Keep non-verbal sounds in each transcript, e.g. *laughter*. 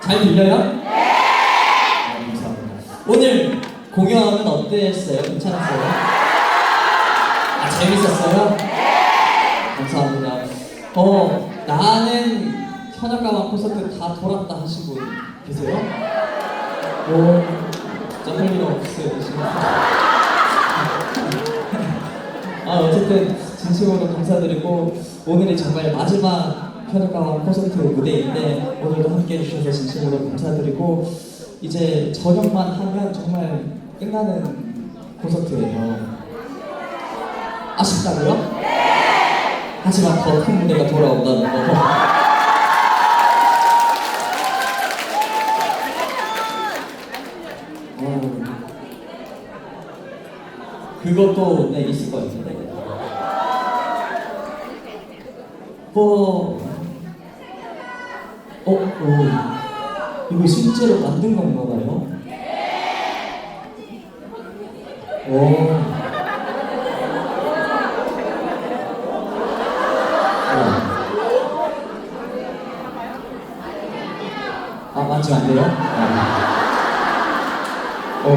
잘 들려요? 네. 감사합니다. 오늘 공연은 어땠어요? 괜찮았어요? 아, 재밌었어요? 네. 감사합니다. 어, 나는 현악가만 콘서트 다 돌았다 분 계세요? 오, 할 일은 없으시네. 아, 어쨌든 진심으로 감사드리고 오늘이 정말 마지막 현역가왕 콘서트 무대인데 오늘도 함께 해주셔서 진심으로 감사드리고 이제 저녁만 하면 정말 끝나는 콘서트예요. 아쉽다고요? 하지만 더 큰 무대가 돌아온다는 거. 어, 그것도 네 있을 것 같은데. 뭐, 어, 오, 이거 실제로 만든 건가 봐요? 오. 아, 만지면 안 돼요? 오.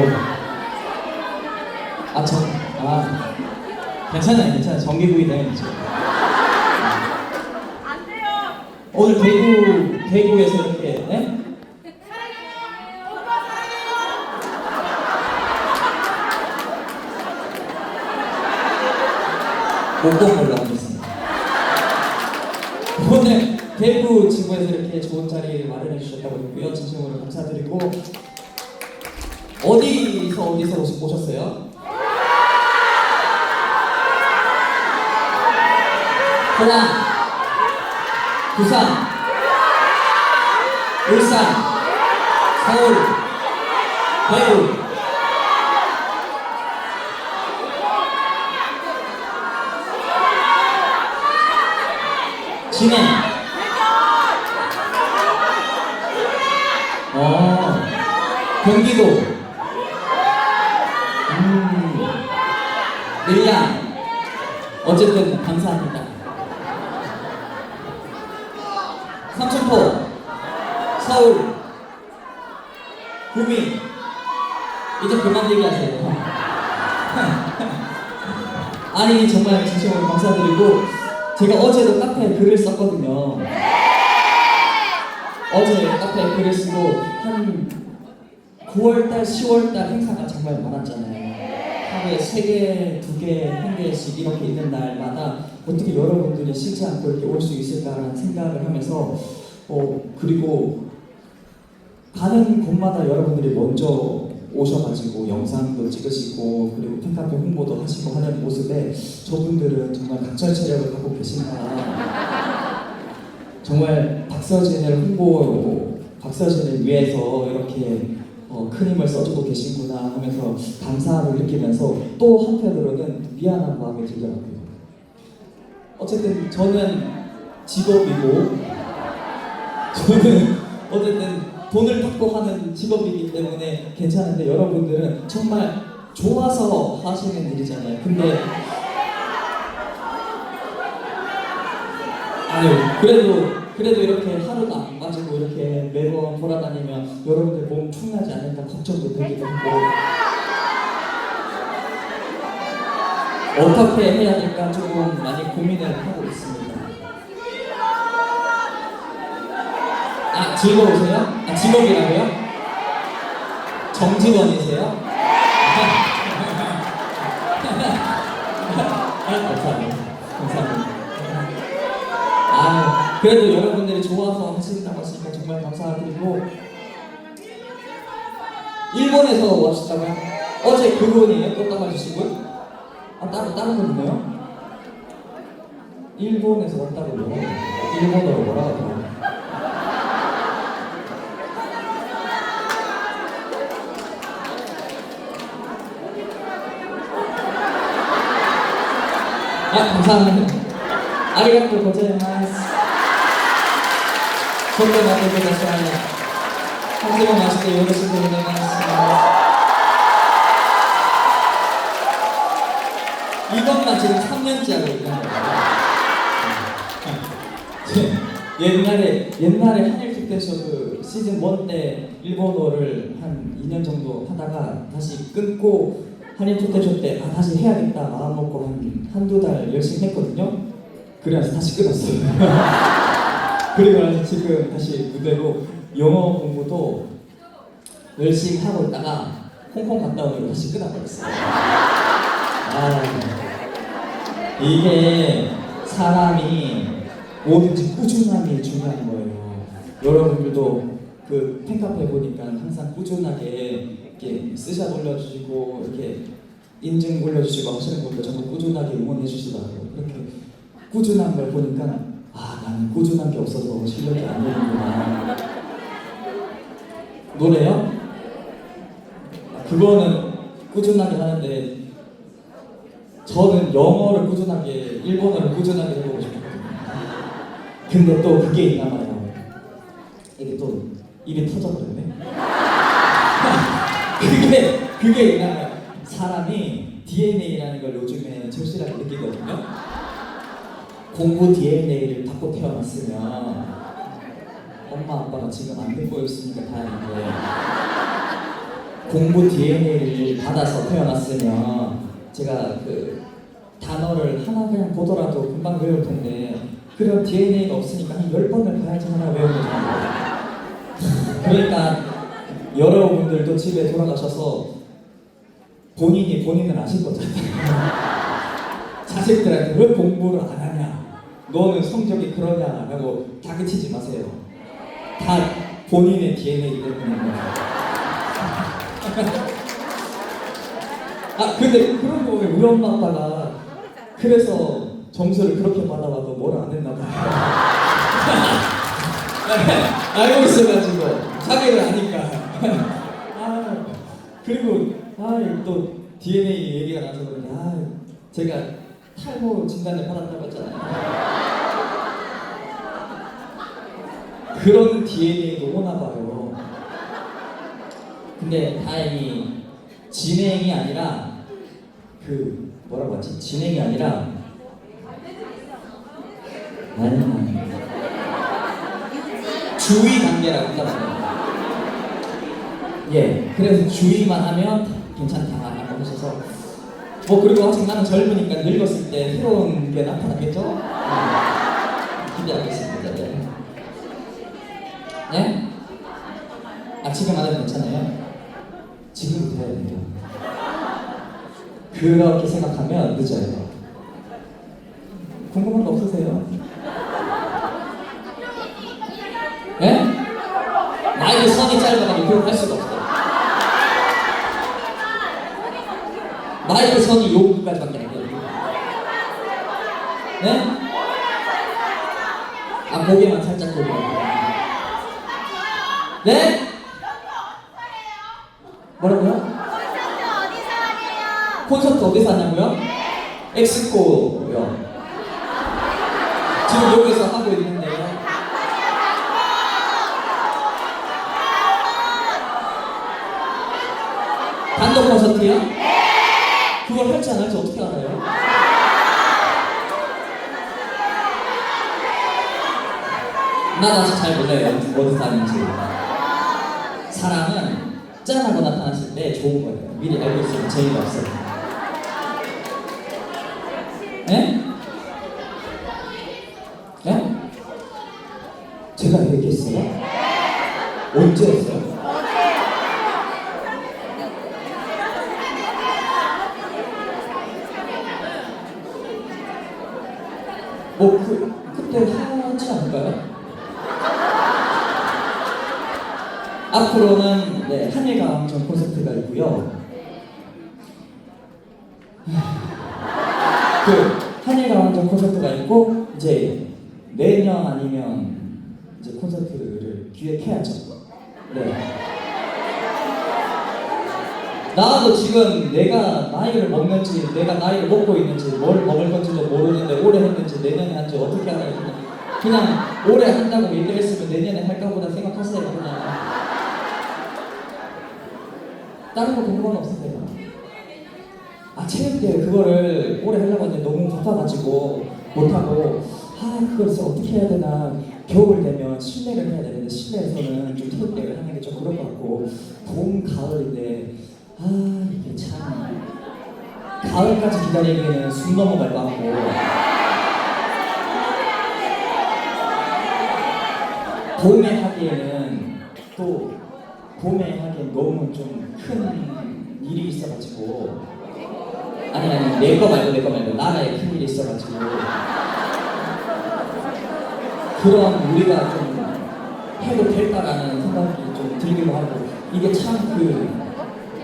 아, 정, 아. 괜찮아요, 이제. 안 돼요. 오늘 대구, 대구에서 이렇게, 네? 걸로 하겠습니다. 오늘 대구 지구에서 이렇게 좋은 자리 마련해 주셨다고 했고요. 진심으로 감사드리고 어디서 어디서 오셨어요? 호남, 부산, 서울, 대구. 진해. 어, 경기도. 음, 밀양. 어쨌든 감사합니다. 삼천포, 서울, 구미. 이제 그만 얘기하세요. *laughs* 아니 정말 진심으로 감사드리고 제가 어제도 카페에 글을 썼거든요. 어제 카페에 글을 쓰고 한 9월달, 10월달 행사가 정말 많았잖아요. 하루에 세 개, 두 개, 한 개씩 이렇게 있는 날마다 어떻게 여러분들이 싫지 않고 이렇게 올 수 있을까라는 생각을 하면서 어 그리고 가는 곳마다 여러분들이 먼저 오셔가지고 영상도 찍으시고 그리고 팬카페 홍보도 하시고 하는 모습에 저분들은 정말 각절 체력을 갖고 계신가 정말 박서진을 홍보 박서진을 위해서 이렇게 어, 큰 힘을 써주고 계신구나 하면서 감사함을 느끼면서 또 한편으로는 미안한 마음이 들더라고요. 어쨌든 저는 직업이고 저는 어쨌든 돈을 받고 하는 직업이기 때문에 괜찮은데 여러분들은 정말 좋아서 하시는 일이잖아요. 근데 아유 그래도 그래도 이렇게 하루도 안 빠지고 이렇게 매번 돌아다니면 여러분들 몸 축나지 않을까 걱정도 되기도 하고 어떻게 해야 될까 조금 많이 고민을 하고 있습니다. 아 즐거우세요? 아 직업이라고요? 정직원이세요? 감사합니다. 감사합니다. 아 그래도 여러분들이 좋아서 하신다고 하시니까 정말 감사드리고 일본에서 오셨다고요? 어제 그분이에요? 주신 분? 아 따로 다른 분 있나요? 일본에서 왔다고요? 일본어로 뭐라고 하더라고요? 아, 감사합니다. 아리가또 고자이마스. 고자이마스. 이것만 지금 3년째 하고 있다는 거예요. 옛날에 옛날에 한일 특대쇼 그 시즌 1 때 일본어를 한 2년 정도 하다가 다시 끊고 한일 특대쇼 때 아 다시 해야겠다 마음 먹고 한 한두 달 열심히 했거든요. 그래서 다시 끊었어요. *laughs* 그리고 나서 지금 다시 무대로 영어 공부도 열심히 하고 있다가 홍콩 갔다 오니까 다시 끊어버렸어요. 아, 이게 사람이 뭐든지 꾸준함이 중요한 거예요. 여러분들도 그 팬카페 보니까 항상 꾸준하게 이렇게 스샷 올려주시고 이렇게 인증 올려주시고 하시는 분들 정말 꾸준하게 응원해 주시더라고요. 그렇게 꾸준한 걸 보니까 아 나는 꾸준한 게 없어서 실력이 안 되는구나. 노래요? 그거는 꾸준하게 하는데 저는 영어를 꾸준하게 일본어를 꾸준하게 해보고 싶거든요. 근데 또 그게 있나 봐요. 이게 또 입이 터져버렸네. *laughs* 그게 그게 있나 봐요. 사람이 DNA라는 걸 요즘에 절실하게 느끼거든요. 공부 DNA를 받고 태어났으면 엄마 아빠가 지금 안 듣고 있으니까 다행인데 공부 DNA를 받아서 태어났으면 제가 그 단어를 하나 그냥 보더라도 금방 외울 텐데 그런 DNA가 없으니까 한 열 번을 봐야지 하나 외우는 거잖아요. 그러니까 여러분들도 집에 돌아가셔서 본인이 본인을 아실 거잖아요. 자식들한테 왜 공부를 안 하냐? 너는 성적이 그러냐 라고 다그치지 마세요. 다 본인의 DNA이기 때문에. 아 근데 그런 거 우리 엄마 아빠가 그래서 점수를 그렇게 받아와도 뭘 안 했나 봐요. *laughs* 알고 있어가지고 자기를 아니까. *laughs* 아 그리고 아 또 DNA 얘기가 나서 그런데 아 제가 탈모 진단을 받았다고 했잖아요. 그런 DNA도 오나 봐요. 근데 다행히 진행이 아니라 그 뭐라고 하지? 진행이 아니라 아니 주의 단계라고 있더라고요. 예, 그래서 주의만 하면 괜찮다 라고 하셔서 뭐 그리고 아직 나는 젊으니까 늙었을 때 새로운 게 나타나겠죠? 네. 기대하겠습니다. 네. 네? 아 지금 안 해도 괜찮아요? 지금부터 해야 돼요. 그렇게 생각하면 늦어요. 궁금한 거 없으세요? 네? 나이 선이 짧아가지고 그걸 할 수가 없어요. 나이 선이 여기까지밖에 안 돼요. 네? 아 고개만 살짝 돌려. 네? 뭐라고요? 콘서트 어디서 하냐고요? 엑스코요. 지금 여기서 하고 있는데요. 단독 콘서트요? 안 할지 어떻게 알아요? 나도 아직 잘 몰라요. 어디서 하는지. 사람은 짠하고 나타났을 때 좋은 거예요. 미리 알고 있으면 재미가 없어요. 네? 네? 제가 얘기했어요? 언제 했어요? 뭐 그, 그때 하지 않을까요? 앞으로는 네, 한일 강정 콘서트가 있고요. 그 한일 강정 콘서트가 있고 이제 내년 아니면 이제 콘서트를 기획해야죠. 네. 나도 지금 내가 나이를 먹는지 내가 나이를 먹고 있는지 뭘 먹을 건지도 모르는데 올해 했는지 내년에 한지 어떻게 알아요? 그냥, 그냥 올해 한다고 얘기했으면 내년에 할까 보다 생각하세요 그냥 다른 거 궁금한 거 없으세요? 아 체육대회 그거를 올해 하려고 했는데 너무 바빠가지고 못하고 아 진짜 어떻게 해야 되나. 겨울 되면 실내를 해야 되는데 실내에서는 좀 태극대를 하는 게 좀 그럴 것 같고 봄 가을인데 아 이게 참. 가을까지 기다리기에는 숨 넘어갈 것 같고. 봄에 하기에는 또 봄에 하기엔 너무 좀 큰 일이 있어가지고 아니 아니 내 거 말고 내 거 말고 나라에 큰 일이 있어가지고 그런 우리가 좀 해도 될까라는 생각이 좀 들기도 하고 이게 참 그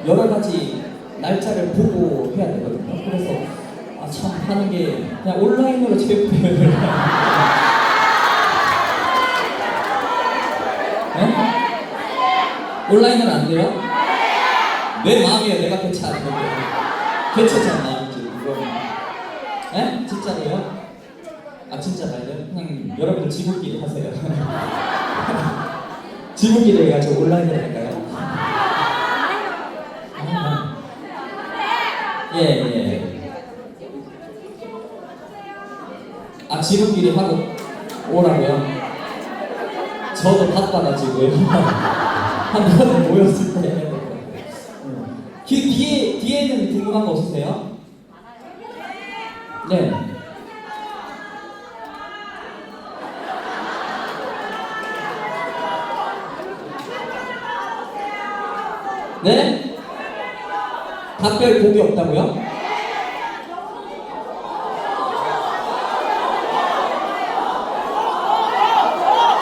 여러 가지 날짜를 보고 해야 되거든요. 그래서 아 참 하는 게 그냥 온라인으로 *laughs* 체육대회를 네? 온라인은 안 돼요? 내 마음이에요. 내가 개차하는 건데. 개차잖아, 이제 이거. 에? 진짜로요? 아 진짜 말요? 그냥 여러분들 지구끼리 하세요. *laughs* 지구끼리 해가지고 온라인으로 할까요? 아, 예, 예. 아 지구끼리 하고 오라고요? 저도 바빠가지고요. *laughs* 한 번에 *laughs* 모였을 때 해야 될것 같아요. 음. 뒤, 뒤에, 뒤에는 궁금한 거 없으세요? 네. 네? 답별 복이 없다고요?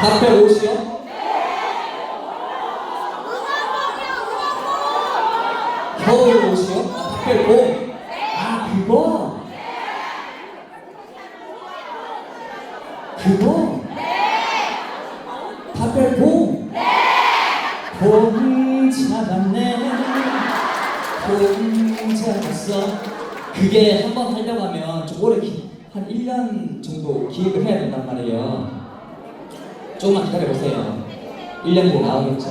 답별 옷이요? 겨울 옷이요? 아, 답별 복? 아 그거? 그거? 답별 복? 봄 잡았네 봄 잡았어 그게 한 번 하려고 하면 좀 오래 기, 한 1년 정도 기획을 해야 된단 말이에요 조금만 기다려보세요. 1년 뒤에 나오겠죠.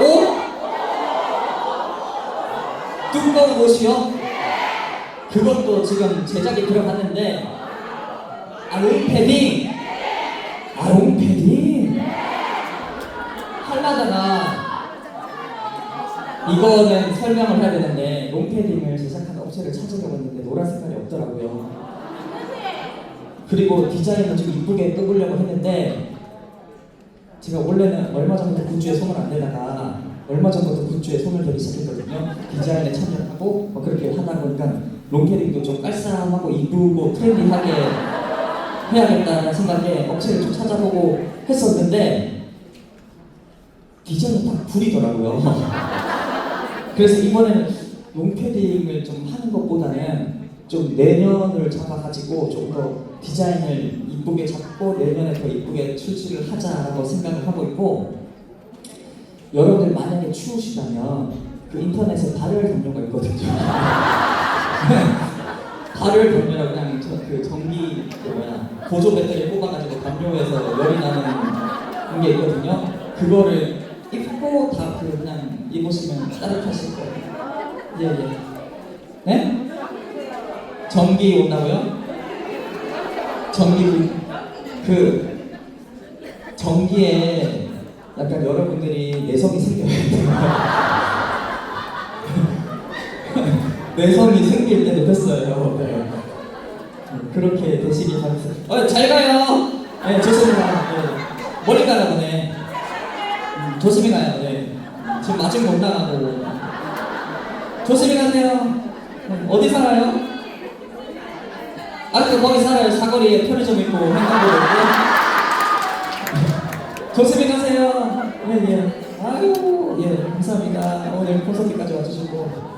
오? 두꺼운 옷이요? 그것도 지금 제작이 들어갔는데 아 롱 패딩? 아 롱 패딩? 하려다가 이거는 설명을 해야 되는데 롱패딩을 제작한 업체를 찾으려고 했는데 노란 색깔이 없더라고요 그리고 디자인을 좀 이쁘게 떠보려고 했는데 제가 원래는 얼마 전부터 굿즈에 손을 안 대다가 얼마 전부터 굿즈에 손을 대기 시작했거든요. 디자인에 참여하고 뭐 그렇게 하다 보니까 롱패딩도 좀 깔쌈하고 이쁘고 트렌디하게 해야겠다는 생각에 업체를 좀 찾아보고 했었는데 디자인이 딱 불이더라고요. *laughs* 그래서 이번에는 롱패딩을 좀 하는 것보다는 좀 내년을 잡아가지고 좀더 디자인을 이쁘게 잡고 내년에 더 이쁘게 출시를 하자라고 생각을 하고 있고 여러분들 만약에 추우시다면 그 인터넷에 발열 담요가 있거든요. *laughs* 발열 담요라고 그냥 저, 그 전기 그 뭐야 보조 배터리 뽑아가지고 담요에서 열이 나는 게 있거든요. 그거를 입고 다 그 그냥 입으시면 따뜻하실 거예요. 예 예. 네? 전기 온다고요? 전기 그, 그 전기에 약간 여러분들이 내성이 생겨야 돼요. *laughs* 내성이 생길 때도 됐어요. 네. 그렇게 되시길 바랍니다. 어, 잘 가요. 네, 좋습니다. 네. 멀리 가나 보네. 음, 조심히 가요. 네. 지금 마중 못 나가고. 조심히 가세요. 음, 어디 살아요? 아직도 거기 살아요. 사거리에 편의점 있고 행사도 있고. 조심히 가세요. 예, 예. 아유, 예, 감사합니다. 오늘 콘서트까지 와주시고.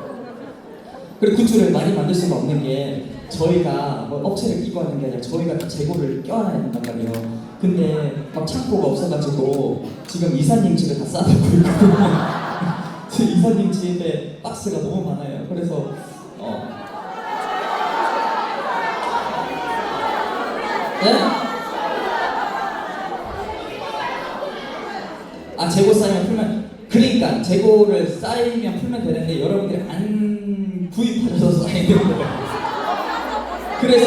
그리고 굿즈를 많이 만들 수가 없는 게 저희가 뭐 업체를 끼고 하는 게 아니라 저희가 다 재고를 껴안아야 된단 말이에요. 근데 막 창고가 없어가지고 지금 이사님 집에 다 싸놓고 있거든요. 지금 이사님 집에 박스가 너무 많아요. 그래서 어. 네? 아 재고 쌓이면 풀면 그러니까 재고를 쌓이면 풀면 되는데 여러분들이 안 구입하셔서 쌓이는 거예요. 그래서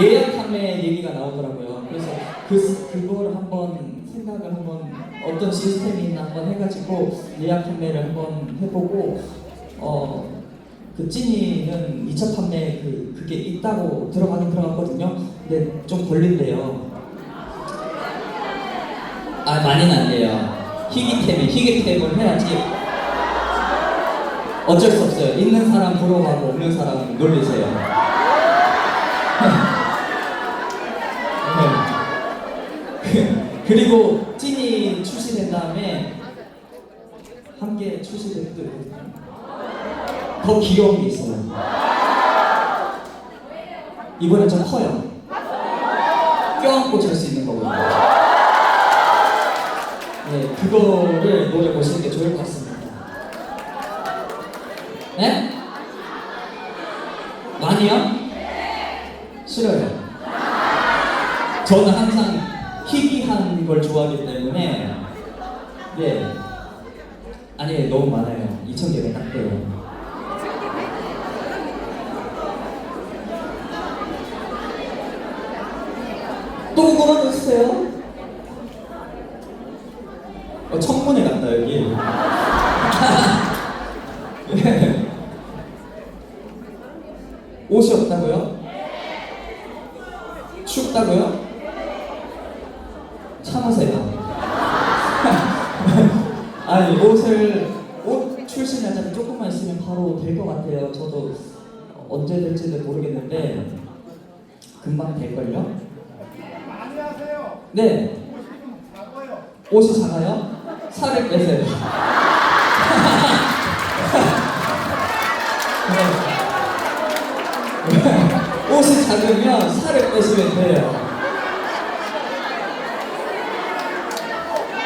예약하면 판매 얘기가 나오더라고요. 그래서 그 그걸 한번 생각을 한번 어떤 시스템이 있나 한번 해가지고 예약 판매를 한번 해보고 어. 그 찐이는 2차 판매 그 그게 있다고 들어가긴 들어갔거든요. 근데 좀 걸린대요. 아 많이는 안 돼요. 희귀템이 희귀템을 해야지. 어쩔 수 없어요. 있는 사람 부러워하고 없는 사람 놀리세요. 네. 그리고 찐이 출시된 다음에 한개 출시된 있거든요. 더 귀여운 게 있어요. 이번엔 좀 커요. 껴안고 잘 수 있는 거거든요. 네, 그거를 노려 보시는 게 좋을 것 같습니다. 네? 많이요? 싫어요. 저는 항상 희귀한 걸 좋아하기 때문에 네. 아니 너무 많아요. 2천 개가 딱 돼요. 또 그만해주세요. 어, 청문회 같다 여기. 네. *laughs* 옷이 없다고요? 춥다고요? 참으세요. *laughs* 아니 옷을 옷 출시 날짜는 조금만 있으면 바로 될 것 같아요. 저도 언제 될지는 모르겠는데 금방 될걸요? 네. 옷이 좀 작아요. 살을 빼세요. 네. 옷이 작으면 살을 빼시면 돼요.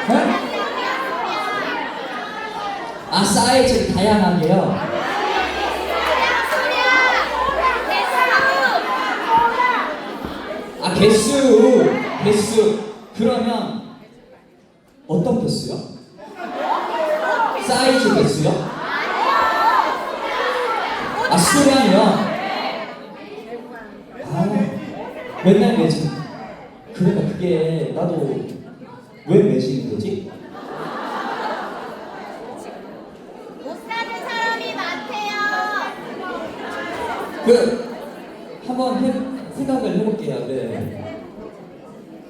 네? 아 사이즈 다양하게요. 아 개수 그러면 어떤 개수요? 사이즈 개수요? 아 수량이요? 아 맨날 매진 그러니까 그게 나도 왜 매진이 되지? 못 사는 사람이 많대요. 그 한번 해, 생각을 해볼게요. 네.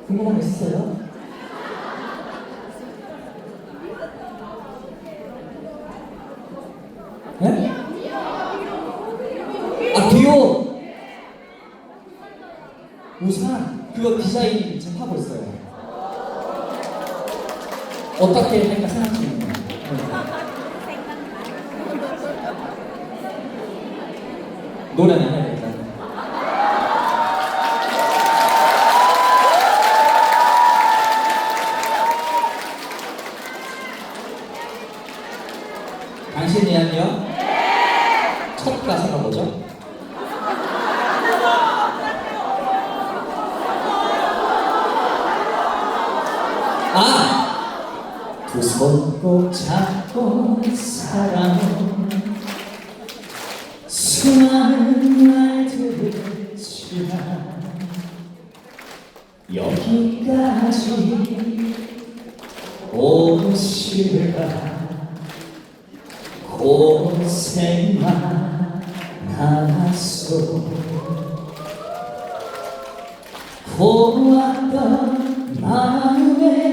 궁금한 거 있으세요? 네? 아 비옷 우산 그거 디자인 지금 하고 있어요. 어떻게 할까 생각 중이에요. 네. 노래는 해야겠다. 당신이야요? 첫 가사가 뭐죠? 아! 두 손 꼭 잡고 사랑해. 수많은 말들을 지나 여기까지 오시라 고생만 남았소. 고왔던 마음에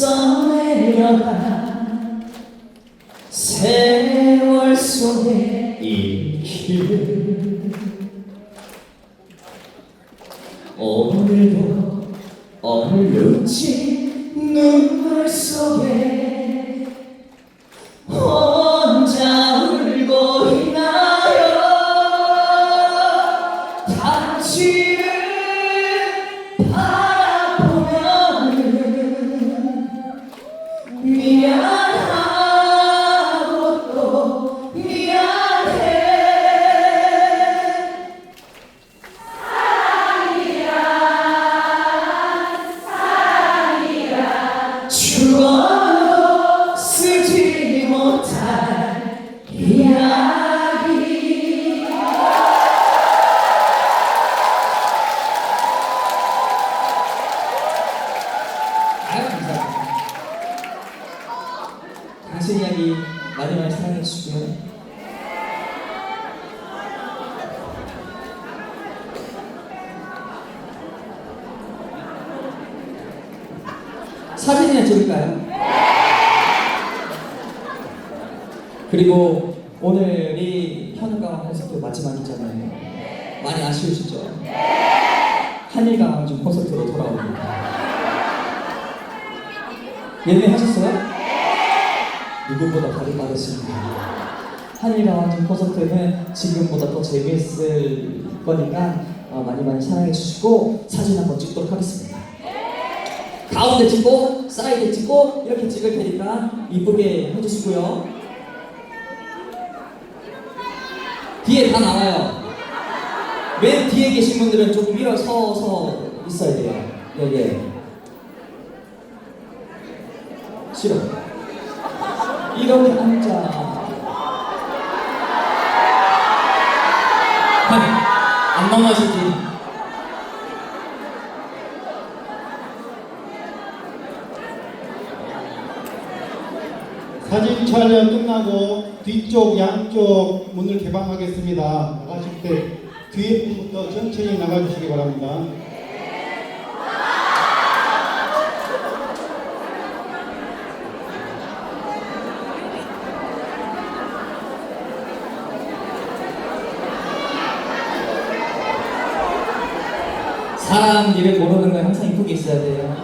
써내려간 세월 속에 익힐 오늘도 얼룩진 눈물 속에 많이 많이 사랑해 주시고요. 사진이나 찍을까요? 그리고 오늘이 현우가 콘서트 마지막이잖아요. 많이 아쉬우시죠? 한일강 좀 콘서트로 돌아옵니다. 예매하셨어요? 누구보다 빠르십니다. 한일강 왕좀 콘서트는 지금보다 더 재미있을 거니까 어, 많이 많이 사랑해 주시고 사진 한번 찍도록 하겠습니다. 가운데 찍고 사이드 찍고 이렇게 찍을 테니까 이쁘게 해주시고요. 뒤에 다 나와요. 맨 뒤에 계신 분들은 조금 일어서서 있어야 돼요. 예, 예. 싫어. 이렇게 앉아. 안 넘어지지. 사진 촬영 끝나고 뒤쪽 양쪽 문을 개방하겠습니다. 나가실 때 뒤에 분부터 천천히 나가주시기 바랍니다. 사람 일을 모르는 건 항상 이쁘게 있어야 돼요.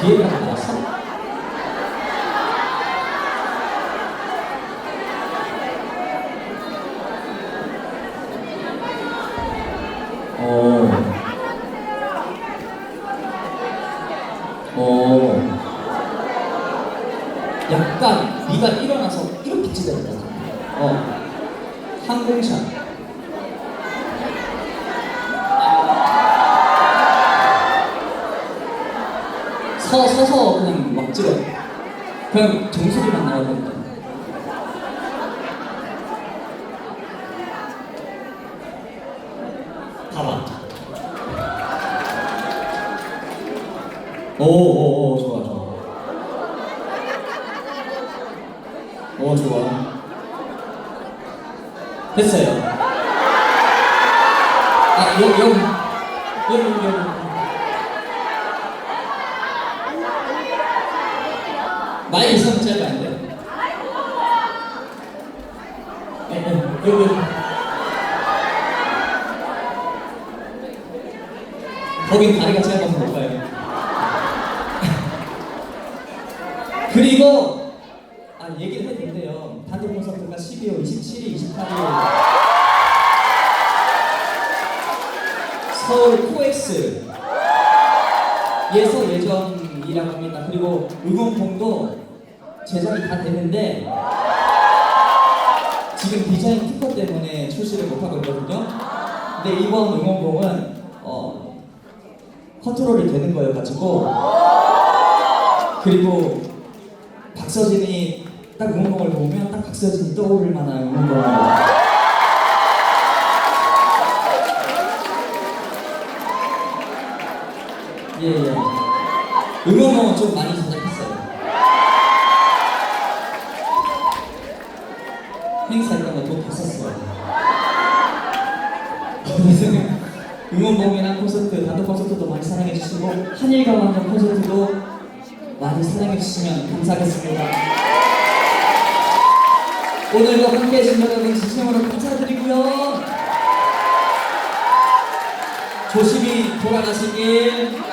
뒤에가 나왔어? 어. 어. 약간 네가 일어 나서 이렇게 찍어야 돼. 어. 항공샷. 서 서서 그냥 막 찍어. 그냥 정수리만 나와야 된다. 봐봐. 오오오 좋아 좋아. 오 좋아. 됐어요. 아 여기 여기 여기 여기. 마이크 있으면 짧아 안 돼. 예, 예, 여기 여기. 거긴 다리가 짧아서 못 가요. 그리고 아 얘기를 해도 된대요. 단독 콘서트가 12월 27일, 28일 서울 코엑스 예서 예정이라고 합니다. 그리고 응원봉도 제작이 다 됐는데 지금 디자인 특허 때문에 출시를 못하고 있거든요. 근데 이번 응원봉은 어, 컨트롤이 되는 거예요 가지고 그리고 박서진이 딱 응원봉을 보면 딱 박서진이 떠오를 만한 응원봉입니다. 예, 예. 응원봉은 좀 많이 제작했어요. 행사 이런 거돈다 썼어요. 어쨌든 응원봉이나 콘서트, 단독 콘서트도 많이 사랑해 주시고 한일과 완전 콘서트도 많이 사랑 해 주시면 감사하겠습니다. 오늘도 함께 해주신 여러분 진심으로 감사드리고요. 조심히 돌아가시길